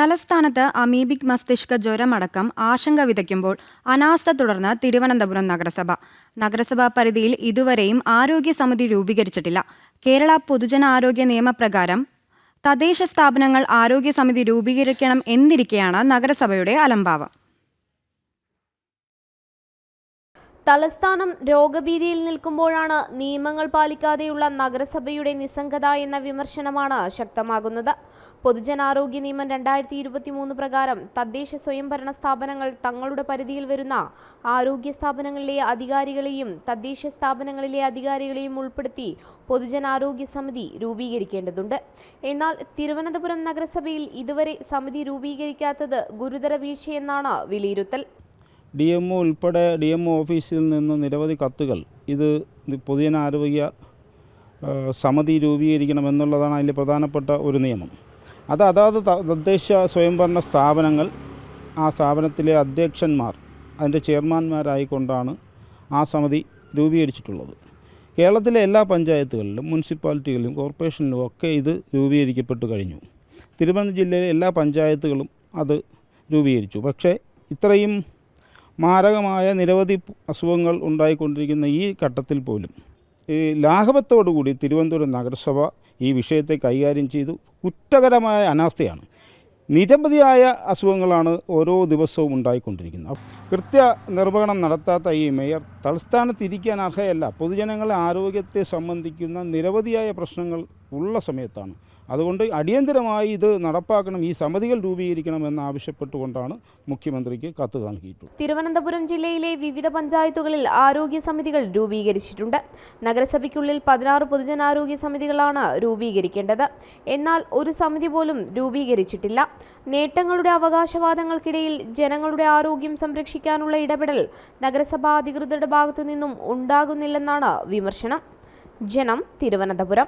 തലസ്ഥാനത്ത് അമീബിക് മസ്തിഷ്ക ജ്വരമടക്കം ആശങ്ക വിതയ്ക്കുമ്പോൾ അനാസ്ഥ തുടർന്ന് തിരുവനന്തപുരം നഗരസഭ. നഗരസഭാ പരിധിയിൽ ഇതുവരെയും ആരോഗ്യ സമിതി രൂപീകരിച്ചിട്ടില്ല. കേരള പൊതുജന ആരോഗ്യ നിയമപ്രകാരം തദ്ദേശ സ്ഥാപനങ്ങൾ ആരോഗ്യ സമിതി രൂപീകരിക്കണം എന്നിരിക്കെയാണ് നഗരസഭയുടെ അലംഭാവം. തലസ്ഥാനം രോഗഭീതിയിൽ നിൽക്കുമ്പോഴാണ് നിയമങ്ങൾ പാലിക്കാതെയുള്ള നഗരസഭയുടെ നിസ്സംഗത എന്ന വിമർശനമാണ് ശക്തമാകുന്നത്. പൊതുജനാരോഗ്യ നിയമം രണ്ടായിരത്തി ഇരുപത്തി മൂന്ന് പ്രകാരം തദ്ദേശ സ്വയംഭരണ സ്ഥാപനങ്ങൾ തങ്ങളുടെ പരിധിയിൽ വരുന്ന ആരോഗ്യ സ്ഥാപനങ്ങളിലെ അധികാരികളെയും തദ്ദേശ സ്ഥാപനങ്ങളിലെ അധികാരികളെയും ഉൾപ്പെടുത്തി പൊതുജനാരോഗ്യ സമിതി രൂപീകരിക്കേണ്ടതുണ്ട്. എന്നാൽ തിരുവനന്തപുരം നഗരസഭയിൽ ഇതുവരെ സമിതി രൂപീകരിക്കാത്തത് ഗുരുതര വീഴ്ചയെന്നാണ് വിലയിരുത്തൽ. ഡി എം ഒ ഉൾപ്പെടെ ഡി എം ഒ ഓഫീസിൽ നിന്ന് നിരവധി കത്തുകൾ. ഇത് പൊതുജനാരോഗ്യ സമിതി രൂപീകരിക്കണമെന്നുള്ളതാണ് അതിൽ പ്രധാനപ്പെട്ട ഒരു നിയമം. അത് അതാത് തദ്ദേശ സ്വയംഭരണ സ്ഥാപനങ്ങൾ ആ സ്ഥാപനത്തിലെ അധ്യക്ഷന്മാർ അതിന്റെ ചെയർമാൻമാരായിക്കൊണ്ടാണ് ആ സമിതി രൂപീകരിച്ചിട്ടുള്ളത്. കേരളത്തിലെ എല്ലാ പഞ്ചായത്തുകളിലും മുനിസിപ്പാലിറ്റികളിലും കോർപ്പറേഷനിലും ഒക്കെ ഇത് രൂപീകരിക്കപ്പെട്ടു കഴിഞ്ഞു. തിരുവനന്തപുരം ജില്ലയിലെ എല്ലാ പഞ്ചായത്തുകളും അത് രൂപീകരിച്ചു. പക്ഷേ ഇത്രയും മാരകമായ നിരവധി അസുഖങ്ങൾ ഉണ്ടായിക്കൊണ്ടിരിക്കുന്ന ഈ ഘട്ടത്തിൽ പോലും ഈ ലാഘവത്തോടുകൂടി തിരുവനന്തപുരം നഗരസഭ ഈ വിഷയത്തെ കൈകാര്യം ചെയ്തു. കുറ്റകരമായ അനാസ്ഥയാണ്. നിരവധിയായ അസുഖങ്ങളാണ് ഓരോ ദിവസവും ഉണ്ടായിക്കൊണ്ടിരിക്കുന്നത്. കൃത്യ നിർവഹണം നടത്താത്ത ഈ മേയർ തലസ്ഥാനത്ത് ഇരിക്കാൻ അർഹയല്ല. പൊതുജനങ്ങളെ ആരോഗ്യത്തെ സംബന്ധിക്കുന്ന നിരവധിയായ പ്രശ്നങ്ങൾ ഉള്ള സമയത്താണ്. അതുകൊണ്ട് അടിയന്തരമായി ഇത് നടപ്പാക്കണം ഈ സമിതികൾ രൂപീകരിക്കണം ആവശ്യപ്പെട്ടുകൊണ്ടാണ് മുഖ്യമന്ത്രിക്ക് കത്ത് നൽകിയിട്ടുള്ളത്. തിരുവനന്തപുരം ജില്ലയിലെ വിവിധ പഞ്ചായത്തുകളിൽ ആരോഗ്യ സമിതികൾ രൂപീകരിച്ചിട്ടുണ്ട്. നഗരസഭയ്ക്കുള്ളിൽ പതിനാറ് പൊതുജനാരോഗ്യ സമിതികളാണ് രൂപീകരിക്കേണ്ടത്. എന്നാൽ ഒരു സമിതി പോലും രൂപീകരിച്ചിട്ടില്ല. നേട്ടങ്ങളുടെ അവകാശവാദങ്ങൾക്കിടയിൽ ജനങ്ങളുടെ ആരോഗ്യം സംരക്ഷിക്കാനുള്ള ഇടപെടൽ നഗരസഭാ അധികൃതരുടെ ഭാഗത്തു നിന്നും ഉണ്ടാകുന്നില്ലെന്നാണ് വിമർശനം. ജനം തിരുവനന്തപുരം.